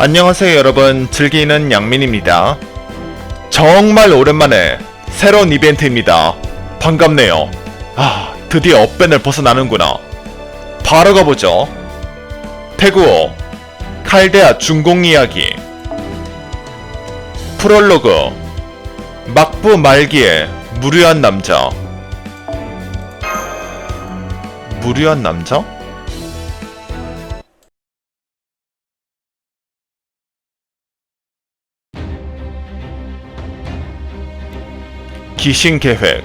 안녕하세요 여러분. 즐기는 양민입니다. 정말 오랜만에 새로운 이벤트입니다. 반갑네요. 아 드디어 업밴을 벗어나는구나. 바로 가보죠. 태구오 칼데아 중공 이야기. 프롤로그 막부 말기에 무료한 남자. 무료한 남자? 귀신 계획.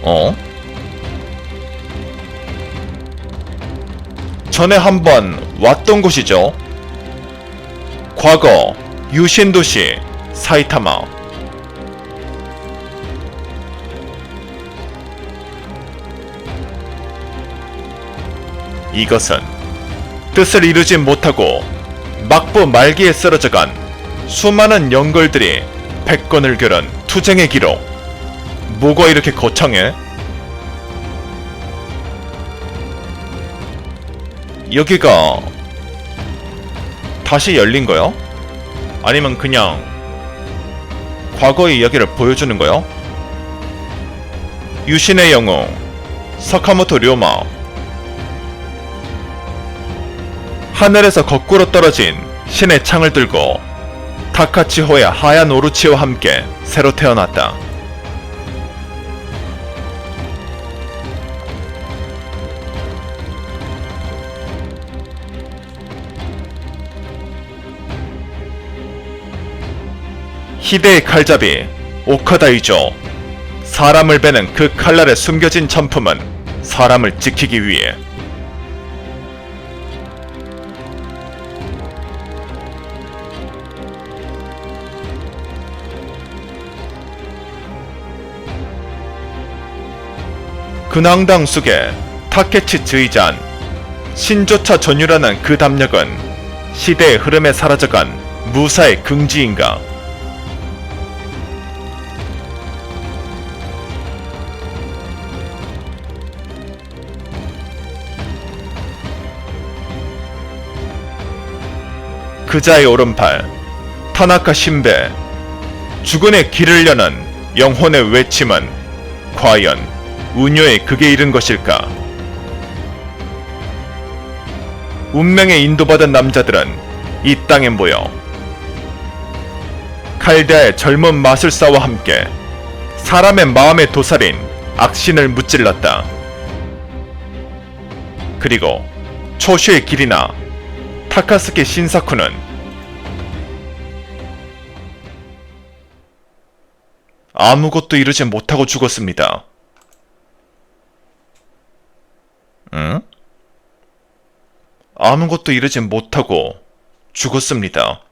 어? 전에 한번 왔던 곳이죠. 과거 유신도시 사이타마. 이것은 뜻을 이루지 못하고 막부 말기에 쓰러져간 수많은 연걸들이 백건을 겨룬 투쟁의 기록. 뭐가 이렇게 거창해? 여기가 다시 열린 거요? 아니면 그냥 과거의 이야기를 보여주는 거요? 유신의 영웅 사카모토 료마 하늘에서 거꾸로 떨어진 신의 창을 들고 타카치호의 하얀 오루치와 함께 새로 태어났다. 히데의 칼잡이 오카다이죠. 사람을 베는 그 칼날에 숨겨진 천품은 사람을 지키기 위해 근황당 속에 타케치 즈이잔 신조차 전율하는 그 담력은 시대의 흐름에 사라져간 무사의 긍지인가? 그자의 오른팔 타나카 신배 죽은의 길을 여는 영혼의 외침은 과연 운요에 그게 이른 것일까? 운명에 인도받은 남자들은 이 땅에 모여 칼데아의 젊은 마술사와 함께 사람의 마음에 도살인 악신을 무찔렀다. 그리고 초슈의 길이나 타카스키 신사쿠는 아무것도 이루지 못하고 죽었습니다. 아무것도 이루지 못하고 죽었습니다.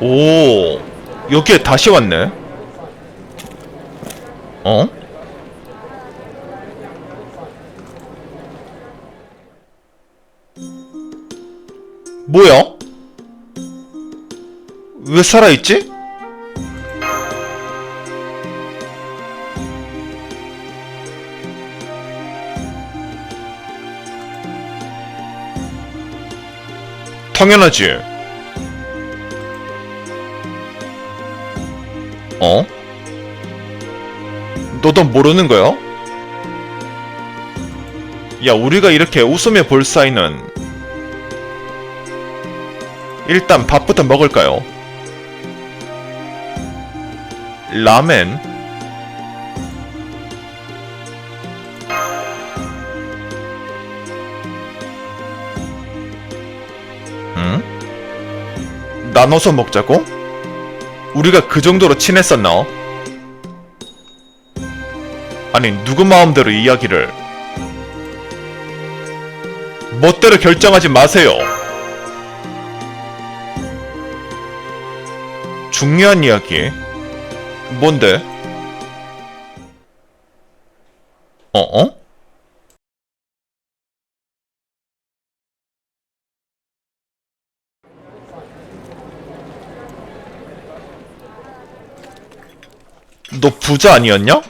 오, 여기에 다시 왔네. 어? 뭐야? 왜 살아있지? 당연하지. 어? 너도 모르는 거야? 야, 우리가 이렇게 웃으며 볼 사이는 일단 밥부터 먹을까요? 라멘? 응? 나눠서 먹자고? 우리가 그 정도로 친했었나? 아니 누구 마음대로 이야기를 멋대로 결정하지 마세요. 중요한 이야기. 뭔데? 어? 어? 너 부자 아니었냐?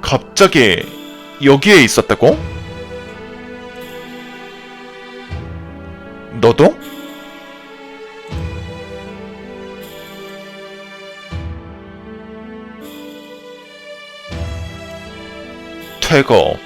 갑자기 여기에 있었다고? 너도? 퇴거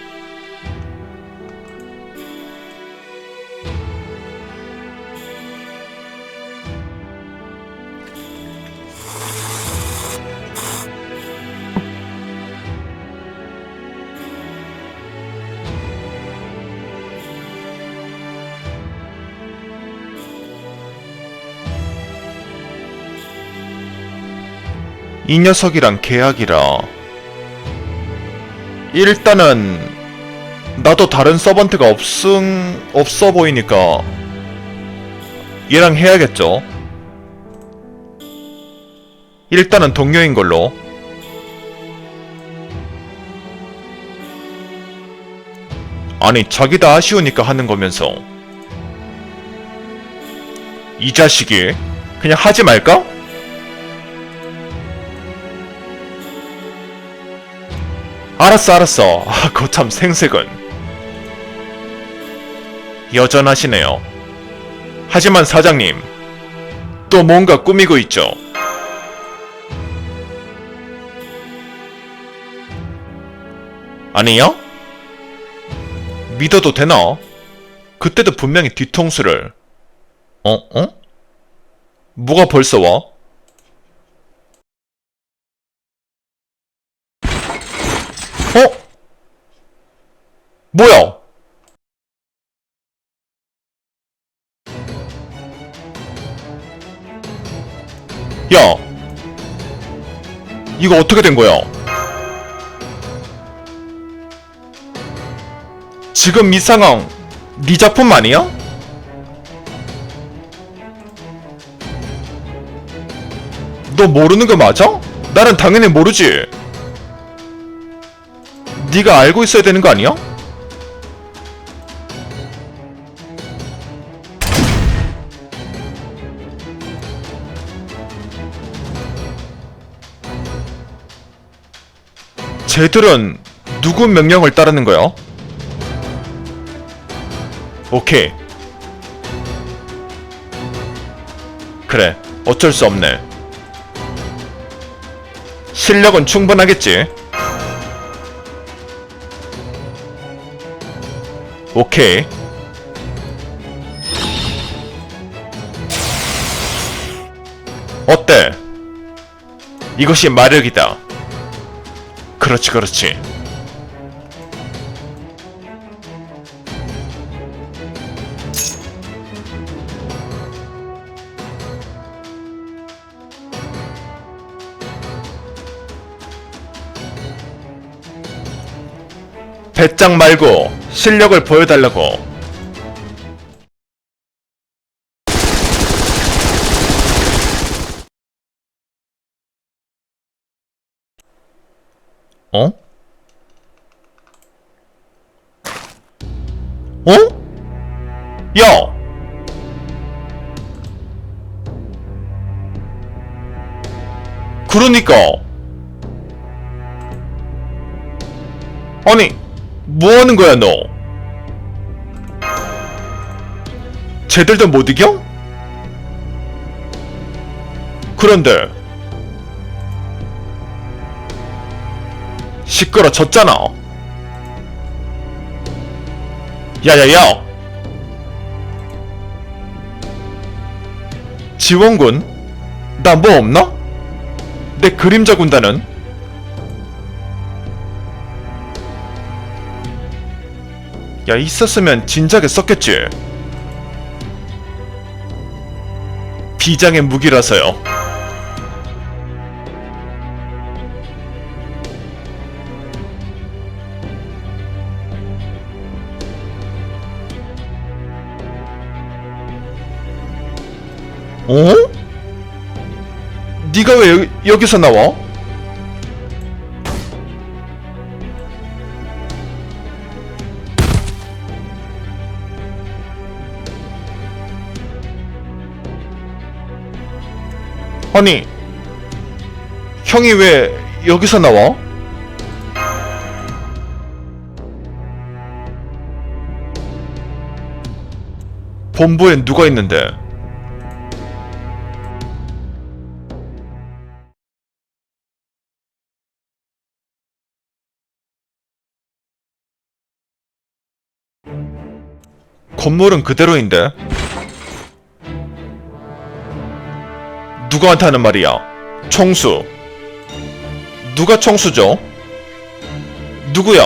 이 녀석이랑 계약이라 일단은 나도 다른 서번트가 없음 없어 보이니까 얘랑 해야겠죠. 일단은 동료인 걸로. 아니 자기 다 아쉬우니까 하는 거면서 이 자식이 그냥 하지 말까? 알았어, 알았어. 아, 거참 생색은. 여전하시네요. 하지만 사장님, 또 뭔가 꾸미고 있죠. 아니요? 믿어도 되나? 그때도 분명히 뒤통수를. 어, 어? 뭐가 벌써 와? 어? 뭐야? 야! 이거 어떻게 된 거야? 지금 이 상황, 네 작품 아니야? 너 모르는 거 맞아? 나는 당연히 모르지. 네가 알고 있어야 되는 거 아니야? 쟤들은 누구 명령을 따르는 거야? 오케이. 그래, 어쩔 수 없네. 실력은 충분하겠지. 오케이. 어때? 이것이 마력이다. 그렇지, 그렇지. 배짱 말고 실력을 보여달라고. 어? 어? 야! 그러니까 아니 뭐 하는 거야 너? 쟤들도 못 이겨? 그런데 시끄러졌잖아. 야야야! 지원군? 나 뭐 없나? 내 그림자 군단은? 야 있었으면 진작에 썼겠지. 비장의 무기라서요. 어? 네가 왜 여기, 여기서 나와? 아니, 형이 왜 여기서 나와? 본부엔 누가 있는데? 건물은 그대로인데? 누구한테 하는 말이야? 청수. 누가 청수죠? 누구야?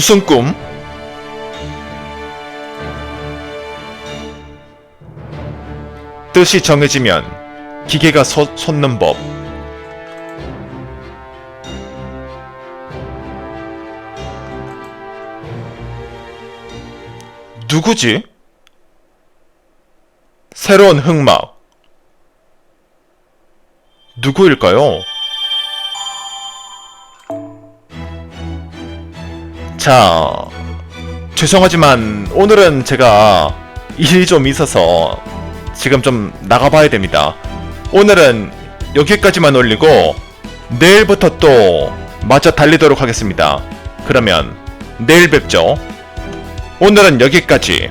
무슨 꿈? 뜻이 정해지면 기계가 서, 솟는 법. 누구지? 새로운 흑막. 누구일까요? 자, 죄송하지만 오늘은 제가 일이 좀 있어서 지금 좀 나가봐야 됩니다. 오늘은 여기까지만 올리고 내일부터 또 마저 달리도록 하겠습니다. 그러면 내일 뵙죠. 오늘은 여기까지.